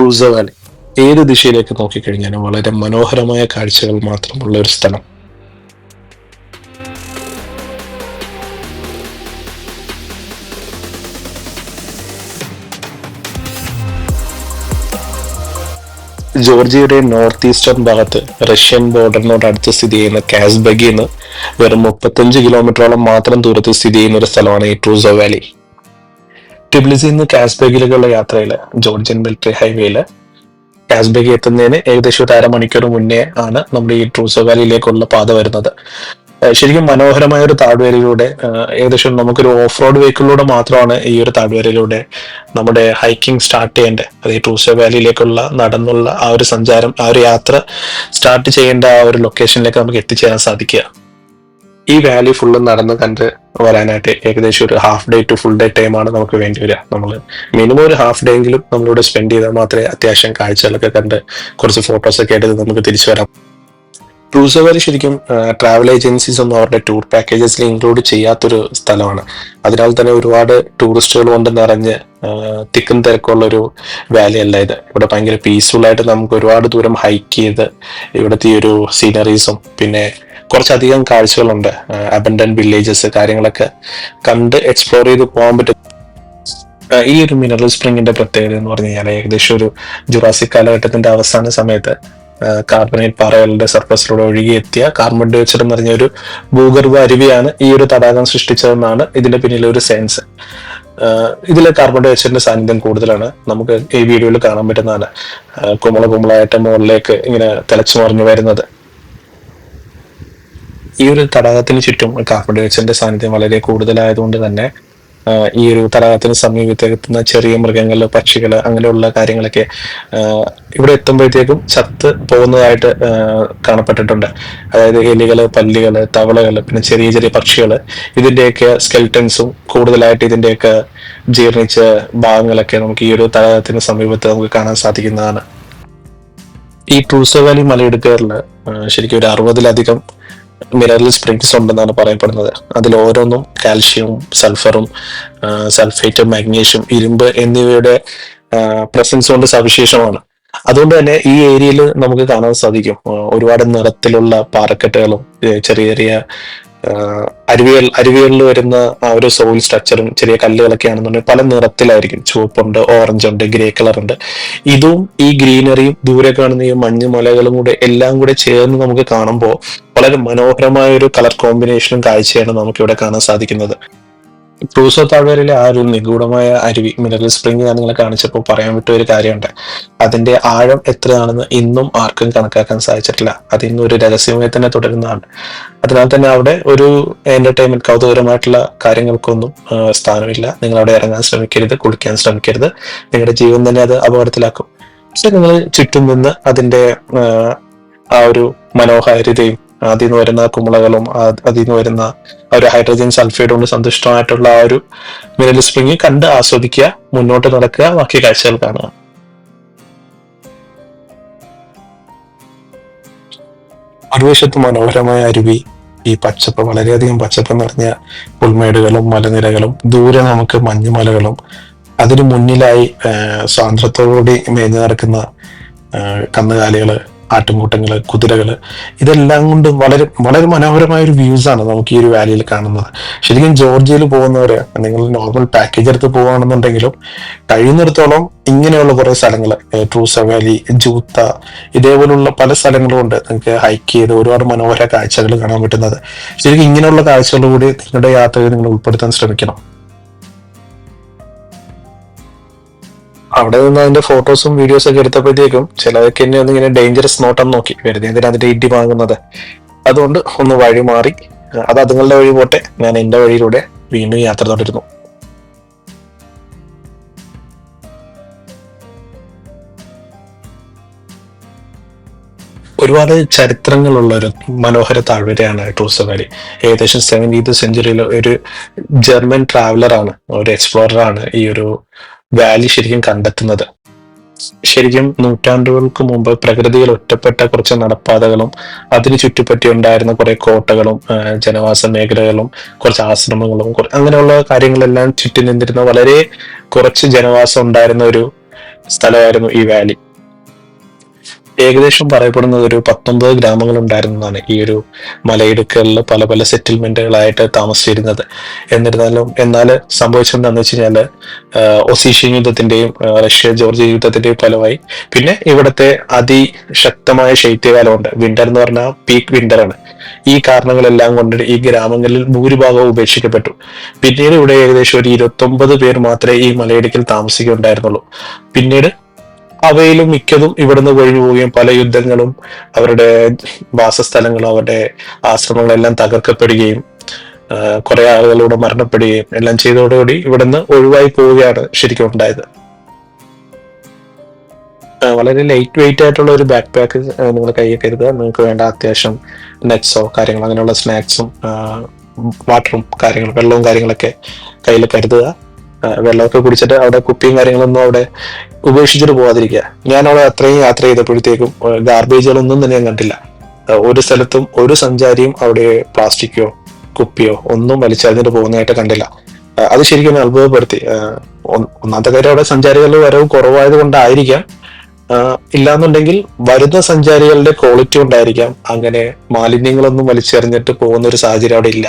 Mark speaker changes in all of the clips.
Speaker 1: ടൂസ Valley ഏത് ദിശയിലേക്ക് നോക്കിക്കഴിഞ്ഞാലും വളരെ മനോഹരമായ കാഴ്ചകൾ മാത്രമുള്ള ഒരു സ്ഥലം ജോർജിയയുടെ നോർത്ത് ഈസ്റ്റേൺ ഭാഗത്ത് റഷ്യൻ ബോർഡറിനോട് അടുത്ത് സ്ഥിതി ചെയ്യുന്ന കാസ്ബഗിന്ന് വെറും മുപ്പത്തഞ്ച് കിലോമീറ്ററോളം മാത്രം ദൂരത്ത് സ്ഥിതി ചെയ്യുന്ന ഒരു സ്ഥലമാണ് ഈ ട്രൂസോ വാലി ടിബ്ലിസിൽ നിന്ന് കാസ്ബേഗിലേക്കുള്ള യാത്രയിൽ ജോർജിയൻ മിലിറ്ററി ഹൈവേയിൽ കാസ്ബേഗ് എത്തുന്നതിന് ഏകദേശം ഒരു അരമണിക്കൂർ മുന്നേ ആണ് നമ്മുടെ ഈ ട്രൂസോ വാലിയിലേക്കുള്ള പാത വരുന്നത് ശരിക്കും മനോഹരമായ ഒരു താഴ്വരയിലൂടെ ഏകദേശം നമുക്കൊരു ഓഫ് റോഡ് വെഹിക്കിളിലൂടെ മാത്രമാണ് ഈ ഒരു താഴ്വരയിലൂടെ നമ്മുടെ ഹൈക്കിംഗ് സ്റ്റാർട്ട് ചെയ്യേണ്ടത് അത് ഈ ട്രൂസോ വാലിയിലേക്കുള്ള നടന്നുള്ള ആ ഒരു സഞ്ചാരം ആ ഒരു യാത്ര സ്റ്റാർട്ട് ചെയ്യേണ്ട ആ ഒരു ലൊക്കേഷനിലേക്ക് നമുക്ക് എത്തിച്ചേരാൻ സാധിക്കുക ഈ വാല്യൂ ഫുള്ള് നടന്ന് കണ്ട് വരാനായിട്ട് ഏകദേശം ഒരു half day to full day time ആണ് നമുക്ക് വേണ്ടി വരിക നമ്മൾ മിനിമം ഒരു ഹാഫ് ഡേ എങ്കിലും നമ്മളിവിടെ സ്പെൻഡ് ചെയ്താൽ മാത്രമേ അത്യാവശ്യം കാഴ്ചകളൊക്കെ കണ്ട് കുറച്ച് ഫോട്ടോസ് ഒക്കെ എടുത്ത് നമുക്ക് തിരിച്ചു വരാം ക്രൂസവർ ശരിക്കും ട്രാവൽ ഏജൻസീസ് ഒന്നും അവരുടെ ടൂർ പാക്കേജസിൽ ഇൻക്ലൂഡ് ചെയ്യാത്തൊരു സ്ഥലമാണ് അതിനാൽ തന്നെ ഒരുപാട് ടൂറിസ്റ്റുകൾ കൊണ്ട് നിറഞ്ഞ് തിക്കും തിരക്കുള്ള ഒരു വാലി അല്ല ഇത് ഇവിടെ ഭയങ്കര പീസ്ഫുൾ ആയിട്ട് നമുക്ക് ഒരുപാട് ദൂരം ഹൈക്ക് ചെയ്ത് ഇവിടുത്തെ ഈ ഒരു സീനറീസും പിന്നെ കുറച്ചധികം കാഴ്ചകളുണ്ട് അബൻഡൻ വില്ലേജസ് കാര്യങ്ങളൊക്കെ കണ്ട് എക്സ്പ്ലോർ ചെയ്ത് പോകാൻ പറ്റും ഈ ഒരു മിനറൽ സ്പ്രിങ്ങിന്റെ പ്രത്യേകത എന്ന് പറഞ്ഞു കഴിഞ്ഞാൽ ഏകദേശം ഒരു ജുറാസിക് കാലഘട്ടത്തിന്റെ അവസാന സമയത്ത് കാർബണേറ്റ് പാറകളുടെ സർഫസിലൂടെ ഒഴുകിയെത്തിയ കാർബൺ ഡയോക്സൈഡ് എന്ന് പറഞ്ഞ ഒരു ഭൂഗർഭ അരുവിയാണ് ഈ ഒരു തടാകം സൃഷ്ടിച്ചതെന്നാണ് ഇതിന്റെ പിന്നിലെ ഒരു സയൻസ് ഇതിൽ കാർബൺ ഡയോക്സൈഡിന്റെ സാന്നിധ്യം കൂടുതലാണ് നമുക്ക് ഈ വീഡിയോയിൽ കാണാൻ പറ്റുന്നതാണ് കുമള കുമളായിട്ട് മുകളിലേക്ക് ഇങ്ങനെ തിളച്ചു മറിഞ്ഞു വരുന്നത് ഈ ഒരു തടാകത്തിന് ചുറ്റും കാർബൺ ഡയോക്സൈഡിന്റെ സാന്നിധ്യം വളരെ കൂടുതലായതുകൊണ്ട് തന്നെ ഈ ഒരു തടാകത്തിന് സമീപത്തെത്തുന്ന ചെറിയ മൃഗങ്ങൾ പക്ഷികൾ അങ്ങനെയുള്ള കാര്യങ്ങളൊക്കെ ഇവിടെ എത്തുമ്പോഴത്തേക്കും ചത്ത് പോകുന്നതായിട്ട് കാണപ്പെട്ടിട്ടുണ്ട് അതായത് എലികൾ പല്ലികൾ തവളകൾ പിന്നെ ചെറിയ ചെറിയ പക്ഷികൾ ഇതിന്റെയൊക്കെ സ്കെൽറ്റൻസും കൂടുതലായിട്ട് ഇതിന്റെയൊക്കെ ജീർണിച്ച ഭാഗങ്ങളൊക്കെ നമുക്ക് ഈ ഒരു തടാകത്തിന് സമീപത്ത് നമുക്ക് കാണാൻ സാധിക്കുന്നതാണ് ഈ ട്രൂസോ വാലി മലയിടുക്കാറിൽ ശരിക്കും ഒരു അറുപതിലധികം മിനറൽ സ്പ്രിങ്സ് ഉണ്ടെന്നാണ് പറയപ്പെടുന്നത് അതിൽ ഓരോന്നും കാൽഷ്യവും സൾഫറും സൾഫേറ്റ് മാഗ്നീഷ്യം ഇരുമ്പ് എന്നിവയുടെ പ്രസൻസ് കൊണ്ട് സവിശേഷമാണ് അതുകൊണ്ട് തന്നെ ഈ ഏരിയയിൽ നമുക്ക് കാണാൻ സാധിക്കും ഒരുപാട് നിറത്തിലുള്ള പാറക്കെട്ടുകളും ചെറിയ ചെറിയ അരുവികൾ അരുവികളിൽ വരുന്ന ആ ഒരു സോയിൽ സ്ട്രക്ചറും ചെറിയ കല്ലുകളൊക്കെ ആണെന്നുണ്ടെങ്കിൽ പല നിറത്തിലായിരിക്കും ചുവപ്പുണ്ട് ഓറഞ്ച് ഉണ്ട് ഗ്രേ കളർ ഉണ്ട് ഇതും ഈ ഗ്രീനറിയും ദൂരെ കാണുന്ന ഈ മഞ്ഞ് മലകളും കൂടെ എല്ലാം കൂടെ ചേർന്ന് നമുക്ക് കാണുമ്പോൾ വളരെ മനോഹരമായ ഒരു കളർ കോമ്പിനേഷനും കാഴ്ചയാണ് നമുക്കിവിടെ കാണാൻ സാധിക്കുന്നത് ടൂസോ താഴ്വരയിലെ ആ ഒരു നിഗൂഢമായ അരുവി മിനറൽ സ്പ്രിംഗ് ഞാൻ നിങ്ങളെ കാണിച്ചപ്പോൾ പറയാൻ പറ്റിയ ഒരു കാര്യമുണ്ട് അതിന്റെ ആഴം എത്രയാണെന്ന് ഇന്നും ആർക്കും കണക്കാക്കാൻ സാധിച്ചിട്ടില്ല അത് ഇന്നും ഒരു രഹസ്യമായി തന്നെ തുടരുന്നതാണ് അതിനാൽ തന്നെ അവിടെ ഒരു എന്റർടൈൻമെന്റ് കൗതുകരമായിട്ടുള്ള കാര്യങ്ങൾക്കൊന്നും സ്ഥാനമില്ല നിങ്ങൾ അവിടെ ഇറങ്ങാൻ ശ്രമിക്കരുത് കുളിക്കാൻ ശ്രമിക്കരുത് നിങ്ങളുടെ ജീവൻ തന്നെ അത് അപകടത്തിലാക്കും പക്ഷെ നിങ്ങൾ ചുറ്റും നിന്ന് അതിന്റെ ആ ഒരു മനോഹാരിതയും അതിൽ നിന്ന് വരുന്ന കുമ്പളകളും അതിൽ നിന്ന് വരുന്ന ആ ഒരു ഹൈഡ്രജൻ സൾഫൈഡ് കൊണ്ട് സന്തുഷ്ടമായിട്ടുള്ള ആ ഒരു മിനറൽ സ്പ്രിങ് കണ്ട് ആസ്വദിക്കുക മുന്നോട്ട് നടക്കുക ബാക്കി കാഴ്ചകൾ കാണുക മറുവശത്ത് മനോഹരമായ അരുവി ഈ പച്ചപ്പ് വളരെയധികം പച്ചപ്പ് നിറഞ്ഞ പുൽമേടുകളും മലനിരകളും ദൂരെ നമുക്ക് മഞ്ഞുമലകളും അതിനു മുന്നിലായി സാന്ദ്രത്തോടുകൂടി മേഞ്ഞു നടക്കുന്ന കന്നുകാലികള് ആട്ടുംകൂട്ടങ്ങൾ കുതിരകൾ ഇതെല്ലാം കൊണ്ട് വളരെ വളരെ മനോഹരമായ ഒരു വ്യൂസ് ആണ് നമുക്ക് ഈ ഒരു വാലിയിൽ കാണുന്നത് ശരിക്കും ജോർജിയയിൽ പോകുന്നവർ നിങ്ങൾ നോർമൽ പാക്കേജ് എടുത്ത് പോകുകയാണെന്നുണ്ടെങ്കിലും കഴിയുന്നിടത്തോളം ഇങ്ങനെയുള്ള കുറേ സ്ഥലങ്ങൾ ട്രൂസ വാലി ജൂത്ത ഇതേപോലുള്ള പല ഉണ്ട് നിങ്ങൾക്ക് ഹൈക്ക് ചെയ്ത് ഒരുപാട് മനോഹര കാഴ്ചകൾ കാണാൻ പറ്റുന്നത് ശരിക്കും ഇങ്ങനെയുള്ള കാഴ്ചകൾ കൂടി നിങ്ങളുടെ യാത്രയിൽ നിങ്ങൾ ഉൾപ്പെടുത്താൻ ശ്രമിക്കണം അവിടെ നിന്ന് അതിന്റെ ഫോട്ടോസും വീഡിയോസും ഒക്കെ എടുത്തപ്പോഴത്തേക്കും ചിലതൊക്കെ എന്നെ ഒന്ന് ഇങ്ങനെ ഡേഞ്ചറസ് നോട്ടെന്ന് നോക്കി വെറുതെ എന്തിനാ അതിന്റെ ഇടി വാങ്ങുന്നത് അതുകൊണ്ട് ഒന്ന് വഴി മാറി അത് അതുങ്ങളുടെ വഴി പോട്ടെ ഞാൻ എൻ്റെ വഴിയിലൂടെ വീണ്ടും യാത്ര തുടരുന്നു ഒരുപാട് ചരിത്രങ്ങളുള്ള ഒരു മനോഹര താഴ്വരയാണ് ടൂസ വാലി ഏകദേശം സെവൻറ്റീത്ത് സെഞ്ചുറിയിലെ ഒരു ജർമ്മൻ ട്രാവലറാണ് ഒരു എക്സ്പ്ലോറർ ആണ് ഈ ഒരു വാല്യൂ ശരിക്കും കണ്ടെത്തുന്നത് ശരിക്കും നൂറ്റാണ്ടുകൾക്ക് മുമ്പ് പ്രകൃതിയിൽ ഒറ്റപ്പെട്ട കുറച്ച് നടപ്പാതകളും അതിന് ചുറ്റിപ്പറ്റി ഉണ്ടായിരുന്ന കുറെ കോട്ടകളും ജനവാസ മേഖലകളും കുറച്ച് ആശ്രമങ്ങളും അങ്ങനെയുള്ള കാര്യങ്ങളെല്ലാം ചുറ്റി നിന്നിരുന്ന വളരെ കുറച്ച് ജനവാസം ഉണ്ടായിരുന്ന ഒരു സ്ഥലമായിരുന്നു ഈ വാലി ഏകദേശം പറയപ്പെടുന്നത് ഒരു പത്തൊമ്പത് ഗ്രാമങ്ങൾ ഉണ്ടായിരുന്നതാണ് ഈ ഒരു മലയിടുക്കലിൽ പല പല സെറ്റിൽമെന്റുകളായിട്ട് താമസിച്ചിരുന്നത് എന്നിരുന്നാലും എന്നാൽ സംഭവിച്ചെന്താണെന്ന് വെച്ച് കഴിഞ്ഞാൽ ഒസീഷ്യൻ യുദ്ധത്തിന്റെയും റഷ്യ ജോർജിയ യുദ്ധത്തിന്റെയും ഫലമായി പിന്നെ ഇവിടുത്തെ അതിശക്തമായ ശൈത്യകാലമുണ്ട് വിന്റർ എന്ന് പറഞ്ഞാൽ പീക്ക് വിന്റർ ആണ് ഈ കാരണങ്ങളെല്ലാം കൊണ്ട് ഈ ഗ്രാമങ്ങളിൽ ഭൂരിഭാഗവും ഉപേക്ഷിക്കപ്പെട്ടു പിന്നീട് ഇവിടെ ഏകദേശം ഒരു ഒമ്പത് പേർ മാത്രമേ ഈ മലയിടുക്കിൽ താമസിക്കുന്നുണ്ടായിരുന്നുള്ളൂ പിന്നീട് അവയിലും മിക്കതും ഇവിടുന്ന് കഴിഞ്ഞു പോവുകയും പല യുദ്ധങ്ങളും അവരുടെ വാസസ്ഥലങ്ങളും അവരുടെ ആശ്രമങ്ങളെല്ലാം തകർക്കപ്പെടുകയും കുറെ ആളുകളോട് മരണപ്പെടുകയും എല്ലാം ചെയ്തതോടുകൂടി ഇവിടുന്ന് ഒഴിവായി പോവുകയാണ് ശരിക്കും ഉണ്ടായത് വളരെ ലൈറ്റ് വെയിറ്റ് ആയിട്ടുള്ള ഒരു ബാക്ക് പാക്ക് നിങ്ങൾ കൈ കരുതുക നിങ്ങൾക്ക് വേണ്ട അത്യാവശ്യം നെറ്റ്സോ കാര്യങ്ങളോ അങ്ങനെയുള്ള സ്നാക്സും വാട്ടറും കാര്യങ്ങളും വെള്ളവും കാര്യങ്ങളൊക്കെ കയ്യിൽ കരുതുക വെള്ളമൊക്കെ കുടിച്ചിട്ട് അവിടെ കുപ്പിയും കാര്യങ്ങളൊന്നും അവിടെ ഉപേക്ഷിച്ചിട്ട് പോകാതിരിക്കുക ഞാൻ അവിടെ അത്രയും യാത്ര ചെയ്തപ്പോഴത്തേക്കും ഗാർബേജുകളൊന്നും തന്നെ ഞാൻ കണ്ടില്ല ഒരു സ്ഥലത്തും ഒരു സഞ്ചാരിയും അവിടെ പ്ലാസ്റ്റിക്കോ കുപ്പിയോ ഒന്നും വലിച്ചെറിഞ്ഞിട്ട് പോകുന്നതായിട്ട് കണ്ടില്ല അത് ശരിക്കും അത്ഭുതപ്പെടുത്തി ഒന്നാമത്തെ കാര്യം അവിടെ സഞ്ചാരികളുടെ വരവ് കുറവായത് കൊണ്ടായിരിക്കാം ഇല്ലാന്നുണ്ടെങ്കിൽ വരുന്ന സഞ്ചാരികളുടെ ക്വാളിറ്റി ഉണ്ടായിരിക്കാം അങ്ങനെ മാലിന്യങ്ങളൊന്നും വലിച്ചെറിഞ്ഞിട്ട് പോകുന്ന ഒരു സാഹചര്യം അവിടെ ഇല്ല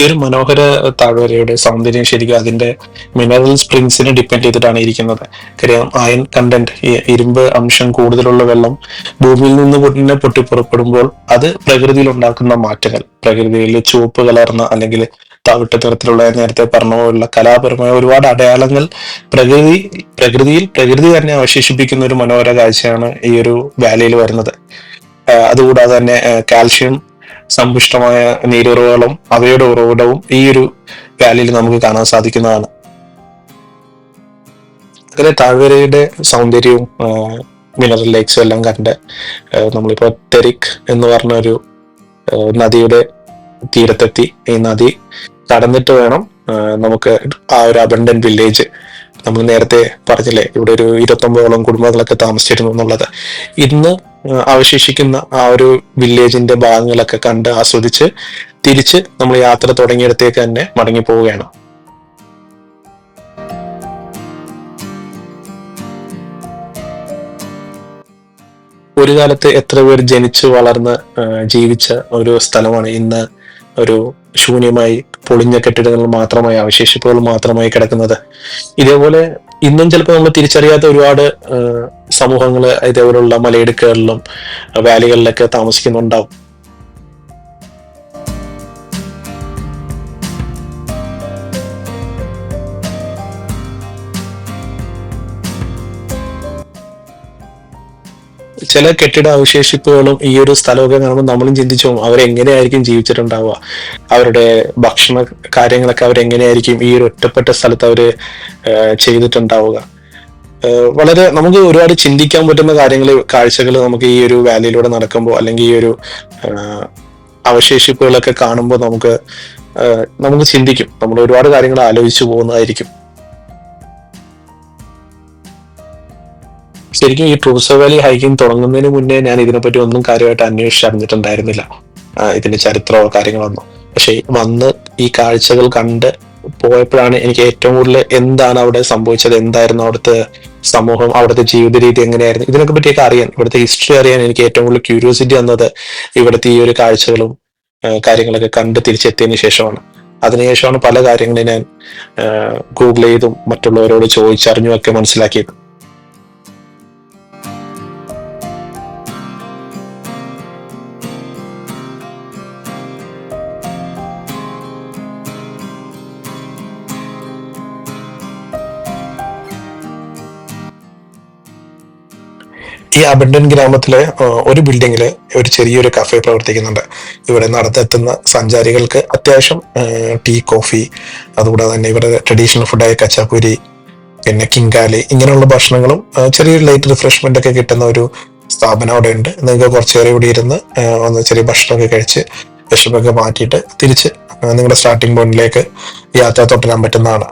Speaker 1: ഈ ഒരു മനോഹര താഴ്വരയുടെ സൗന്ദര്യം ശരിക്കും അതിന്റെ മിനറൽ സ്പ്രിങ്സിനെ ഡിപ്പെൻഡ് ചെയ്തിട്ടാണ് ഇരിക്കുന്നത് കാര്യം അയൺ കണ്ടന്റ് ഇരുമ്പ് അംശം കൂടുതലുള്ള വെള്ളം ഭൂമിയിൽ നിന്ന് പൊട്ടിനെ പൊട്ടിപ്പുറപ്പെടുമ്പോൾ അത് പ്രകൃതിയിൽ ഉണ്ടാക്കുന്ന മാറ്റങ്ങൾ പ്രകൃതിയിൽ ചുവപ്പ് കലർന്ന അല്ലെങ്കിൽ തവിട്ട് തരത്തിലുള്ള നേരത്തെ പറഞ്ഞ പോലുള്ള കലാപരമായ ഒരുപാട് അടയാളങ്ങൾ പ്രകൃതി പ്രകൃതിയിൽ പ്രകൃതി തന്നെ അവശേഷിപ്പിക്കുന്ന ഒരു മനോഹര കാഴ്ചയാണ് ഈ ഒരു വാലിയിൽ വരുന്നത് അതുകൂടാതെ തന്നെ കാൽഷ്യം സമ്പുഷ്ടമായ നീരുറവുകളും അവയുടെ ഉറവിടവും ഈ ഒരു വാലിയിൽ നമുക്ക് കാണാൻ സാധിക്കുന്നതാണ് അങ്ങനെ താഴ്വരയുടെ സൗന്ദര്യവും മിനറൽ ലേക്സും എല്ലാം കണ്ട് നമ്മളിപ്പോ തെരിക് എന്ന് പറഞ്ഞ ഒരു നദിയുടെ തീരത്തെത്തി ഈ നദി കടന്നിട്ട് വേണം നമുക്ക് ആ ഒരു അബണ്ടൻ വില്ലേജ് നമ്മൾ നേരത്തെ പറഞ്ഞില്ലേ ഇവിടെ ഒരു ഇരുപത്തൊമ്പതോളം കുടുംബങ്ങളൊക്കെ താമസിച്ചിരുന്നു എന്നുള്ളത് ഇന്ന് അവശേഷിക്കുന്ന ആ ഒരു വില്ലേജിന്റെ ഭാഗങ്ങളൊക്കെ കണ്ട് ആസ്വദിച്ച് തിരിച്ച് നമ്മൾ യാത്ര തുടങ്ങിയിടത്തേക്ക് തന്നെ മടങ്ങി പോവുകയാണ് ഒരു കാലത്ത് എത്ര പേർ ജനിച്ചു വളർന്ന് ജീവിച്ച ഒരു സ്ഥലമാണ് ഇന്ന് ഒരു ശൂന്യമായി പൊളിഞ്ഞ കെട്ടിടങ്ങൾ മാത്രമായി അവശേഷിപ്പുകൾ മാത്രമായി കിടക്കുന്നത് ഇതേപോലെ ഇന്നും ചിലപ്പോൾ നമ്മൾ തിരിച്ചറിയാത്ത ഒരുപാട് സമൂഹങ്ങൾ ഇതേപോലുള്ള മലയിടുക്കുകളിലും വാലികളിലൊക്കെ താമസിക്കുന്നുണ്ടാവും ചില കെട്ടിട അവശേഷിപ്പുകളും ഈ ഒരു സ്ഥലമൊക്കെ കാണുമ്പോൾ നമ്മളും ചിന്തിച്ചു പോകും അവരെങ്ങനെയായിരിക്കും ജീവിച്ചിട്ടുണ്ടാവുക അവരുടെ ഭക്ഷണ കാര്യങ്ങളൊക്കെ അവരെങ്ങനെയായിരിക്കും ഈ ഒരു ഒറ്റപ്പെട്ട സ്ഥലത്ത് അവർ ചെയ്തിട്ടുണ്ടാവുക വളരെ നമുക്ക് ഒരുപാട് ചിന്തിക്കാൻ പറ്റുന്ന കാര്യങ്ങൾ കാഴ്ചകൾ നമുക്ക് ഈ ഒരു വാലിയിലൂടെ നടക്കുമ്പോൾ അല്ലെങ്കിൽ ഈ ഒരു അവശേഷിപ്പുകളൊക്കെ കാണുമ്പോൾ നമുക്ക് നമുക്ക് ചിന്തിക്കും നമ്മൾ ഒരുപാട് കാര്യങ്ങൾ ആലോചിച്ചു പോകുന്നതായിരിക്കും ശരിക്കും ഈ ട്രൂസ വാലി ഹൈക്കിംഗ് തുടങ്ങുന്നതിന് മുന്നേ ഞാൻ ഇതിനെപ്പറ്റി ഒന്നും കാര്യമായിട്ട് അന്വേഷിച്ച് അറിഞ്ഞിട്ടുണ്ടായിരുന്നില്ല ഇതിന്റെ ചരിത്രമോ കാര്യങ്ങളൊന്നും പക്ഷെ വന്ന് ഈ കാഴ്ചകൾ കണ്ട് പോയപ്പോഴാണ് എനിക്ക് ഏറ്റവും കൂടുതൽ എന്താണ് അവിടെ സംഭവിച്ചത് എന്തായിരുന്നു അവിടുത്തെ സമൂഹം അവിടുത്തെ ജീവിത രീതി എങ്ങനെയായിരുന്നു ഇതിനൊക്കെ പറ്റിയൊക്കെ അറിയാൻ ഇവിടുത്തെ ഹിസ്റ്ററി അറിയാൻ എനിക്ക് ഏറ്റവും കൂടുതൽ ക്യൂരിയോസിറ്റി വന്നത് ഇവിടുത്തെ ഈ ഒരു കാഴ്ചകളും കാര്യങ്ങളൊക്കെ കണ്ട് തിരിച്ചെത്തിയതിനു ശേഷമാണ് അതിനുശേഷമാണ് പല കാര്യങ്ങളും ഞാൻ ഗൂഗിൾ ചെയ്തും മറ്റുള്ളവരോട് ചോദിച്ചറിഞ്ഞും ഒക്കെ മനസ്സിലാക്കിയത് ഈ അബണ്ടൻ ഗ്രാമത്തിലെ ഒരു ബിൽഡിങ്ങിൽ ഒരു ചെറിയൊരു കഫേ പ്രവർത്തിക്കുന്നുണ്ട് ഇവിടെ നടത്തെത്തുന്ന സഞ്ചാരികൾക്ക് അത്യാവശ്യം ടീ കോഫി അതുകൂടാതെ തന്നെ ഇവിടെ ട്രഡീഷണൽ ഫുഡായ കച്ചാപ്പുരി പിന്നെ കിങ്കാലി ഇങ്ങനെയുള്ള ഭക്ഷണങ്ങളും ചെറിയൊരു ലൈറ്റ് റിഫ്രഷ്മെന്റ് ഒക്കെ കിട്ടുന്ന ഒരു സ്ഥാപനം അവിടെ ഉണ്ട് നിങ്ങൾക്ക് കുറച്ചു നേരം ഇവിടെ ഇരുന്ന് ഒന്ന് ചെറിയ ഭക്ഷണമൊക്കെ കഴിച്ച് വിഷമൊക്കെ മാറ്റിയിട്ട് തിരിച്ച് നിങ്ങളുടെ സ്റ്റാർട്ടിംഗ് പോയിന്റിലേക്ക് യാത്ര തുടരാൻ പറ്റുന്നതാണ്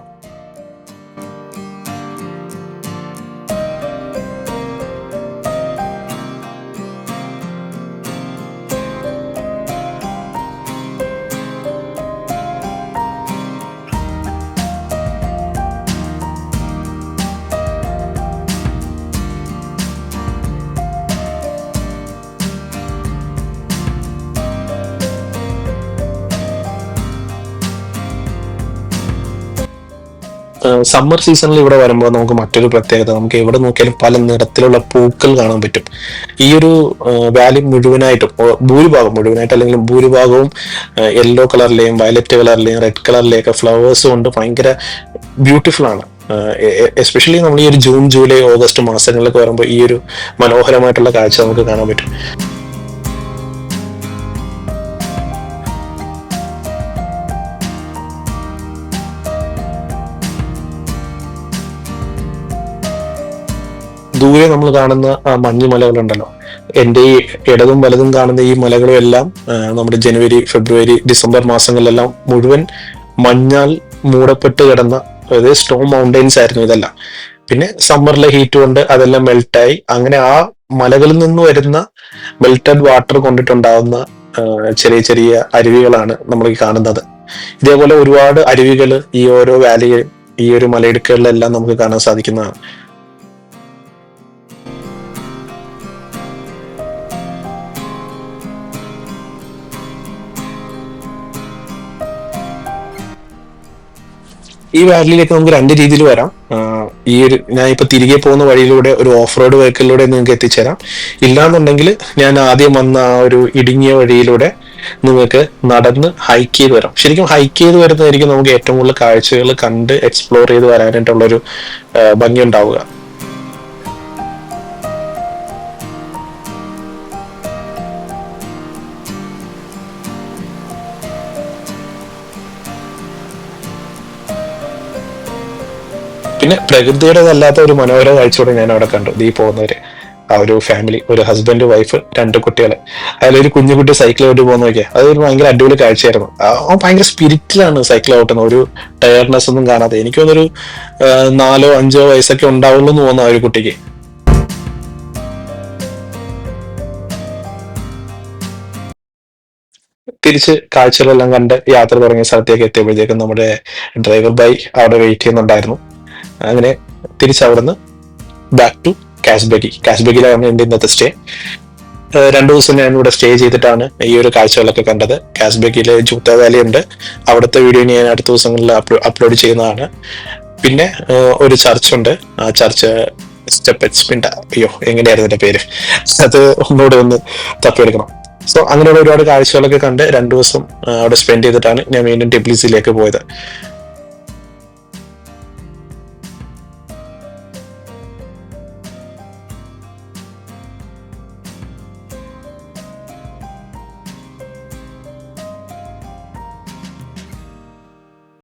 Speaker 1: സമ്മർ സീസണിൽ ഇവിടെ വരുമ്പോൾ നമുക്ക് മറ്റൊരു പ്രത്യേകത നമുക്ക് എവിടെ നോക്കിയാലും പല നിറത്തിലുള്ള പൂക്കൾ കാണാൻ പറ്റും ഈ ഒരു വാലി മുഴുവനായിട്ടും ഭൂരിഭാഗം മുഴുവനായിട്ട് അല്ലെങ്കിൽ ഭൂരിഭാഗവും യെല്ലോ കളറിലെയും വയലറ്റ് കളറിലെയും റെഡ് കളറിലെയും ഒക്കെ ഫ്ലവേഴ്സ് കൊണ്ട് ഭയങ്കര ബ്യൂട്ടിഫുൾ ആണ് എസ്പെഷ്യലി നമ്മൾ ഈ ഒരു ജൂൺ ജൂലൈ ഓഗസ്റ്റ് മാസങ്ങളിലൊക്കെ വരുമ്പോൾ ഈ ഒരു മനോഹരമായിട്ടുള്ള കാഴ്ച നമുക്ക് കാണാൻ പറ്റും ദൂരെ നമ്മൾ കാണുന്ന ആ മഞ്ഞ് മലകളുണ്ടല്ലോ എൻ്റെ ഈ ഇടതും വലതും കാണുന്ന ഈ മലകളും എല്ലാം നമ്മുടെ ജനുവരി ഫെബ്രുവരി ഡിസംബർ മാസങ്ങളിലെല്ലാം മുഴുവൻ മഞ്ഞാൽ മൂടപ്പെട്ട് കിടന്ന അതായത് സ്റ്റോൺ മൗണ്ടെയ്ൻസ് ആയിരുന്നു ഇതെല്ലാം പിന്നെ സമ്മറിലെ ഹീറ്റ് കൊണ്ട് അതെല്ലാം മെൽട്ടായി അങ്ങനെ ആ മലകളിൽ നിന്ന് വരുന്ന മെൽട്ടഡ് വാട്ടർ കൊണ്ടിട്ടുണ്ടാകുന്ന ചെറിയ ചെറിയ അരുവികളാണ് നമ്മൾ ഈ കാണുന്നത് ഇതേപോലെ ഒരുപാട് അരുവികൾ ഈ ഓരോ വാലിയും ഈ ഒരു മലയിടുക്കുകളിലെല്ലാം നമുക്ക് കാണാൻ സാധിക്കുന്നതാണ് ഈ വാലിലേക്ക് നമുക്ക് രണ്ട് രീതിയിൽ വരാം ഈ ഒരു ഞാൻ ഇപ്പൊ തിരികെ പോകുന്ന വഴിയിലൂടെ ഒരു ഓഫ് റോഡ് വെഹിക്കിളിലൂടെ നിങ്ങൾക്ക് എത്തിച്ചേരാം ഇല്ലാന്നുണ്ടെങ്കിൽ ഞാൻ ആദ്യം വന്ന ആ ഒരു ഇടുങ്ങിയ വഴിയിലൂടെ നിങ്ങൾക്ക് നടന്ന് ഹൈക്ക് ചെയ്ത് വരാം ശരിക്കും ഹൈക്ക് ചെയ്ത് വരുന്നതായിരിക്കും നമുക്ക് ഏറ്റവും കൂടുതൽ കാഴ്ചകൾ കണ്ട് എക്സ്പ്ലോർ ചെയ്ത് വരാനായിട്ടുള്ളൊരു ഭംഗി ഉണ്ടാവുക പിന്നെ പ്രകൃതിയുടേതല്ലാത്ത ഒരു മനോഹര കാഴ്ചയോടെ ഞാൻ അവിടെ കണ്ടു ഈ പോകുന്നവര് ആ ഒരു ഫാമിലി ഒരു ഹസ്ബൻഡ് വൈഫ് രണ്ട് കുട്ടികള് അതിലൊരു കുഞ്ഞുകുട്ടി സൈക്കിൾ ഓട്ടി പോകുന്ന നോക്കിയാൽ അതൊരു ഭയങ്കര അടിപൊളി കാഴ്ചയായിരുന്നു അവൻ ഭയങ്കര സ്പിരിറ്റിലാണ് സൈക്കിൾ ഓട്ടുന്നത് ഒരു ടയർനെസ് ഒന്നും കാണാതെ എനിക്ക് ഒരു നാലോ അഞ്ചോ വയസ്സൊക്കെ ഉണ്ടാവുള്ളൂ എന്ന് തോന്നുന്നു ആ ഒരു കുട്ടിക്ക് തിരിച്ച് കാഴ്ചകളെല്ലാം കണ്ട് യാത്ര തുടങ്ങിയ സ്ഥലത്തേക്ക് എത്തിയപ്പോഴത്തേക്കും നമ്മുടെ ഡ്രൈവർ ബൈ അവിടെ വെയിറ്റ് ചെയ്യുന്നുണ്ടായിരുന്നു അങ്ങനെ തിരിച്ചവിടുന്ന് ബാക്ക് ടു കാശ്ബഗി കാശ്ബഗിയിലാണ് എൻ്റെ ഇന്നത്തെ സ്റ്റേ രണ്ടു ദിവസം ഞാൻ ഇവിടെ സ്റ്റേ ചെയ്തിട്ടാണ് ഈ ഒരു കാഴ്ചകളൊക്കെ കണ്ടത് കാസ്ബഗിയിലെ ജൂത്ത വാലി ഉണ്ട് അവിടുത്തെ വീഡിയോ ഞാൻ അടുത്ത ദിവസങ്ങളിൽ അപ്ലോഡ് ചെയ്യുന്നതാണ് പിന്നെ ഒരു ചർച്ചുണ്ട് ആ ചർച്ച് സ്റ്റെപ്പിൻഡ അയ്യോ എങ്ങനെയായിരുന്നു എൻ്റെ പേര് അത് ഒന്നുകൂടെ ഒന്ന് തപ്പിയെടുക്കണം സോ അങ്ങനെയുള്ള ഒരുപാട് കാഴ്ചകളൊക്കെ കണ്ട് രണ്ടു ദിവസം അവിടെ സ്പെൻഡ് ചെയ്തിട്ടാണ് ഞാൻ വീണ്ടും ടിബ്ലിസിലേക്ക് പോയത്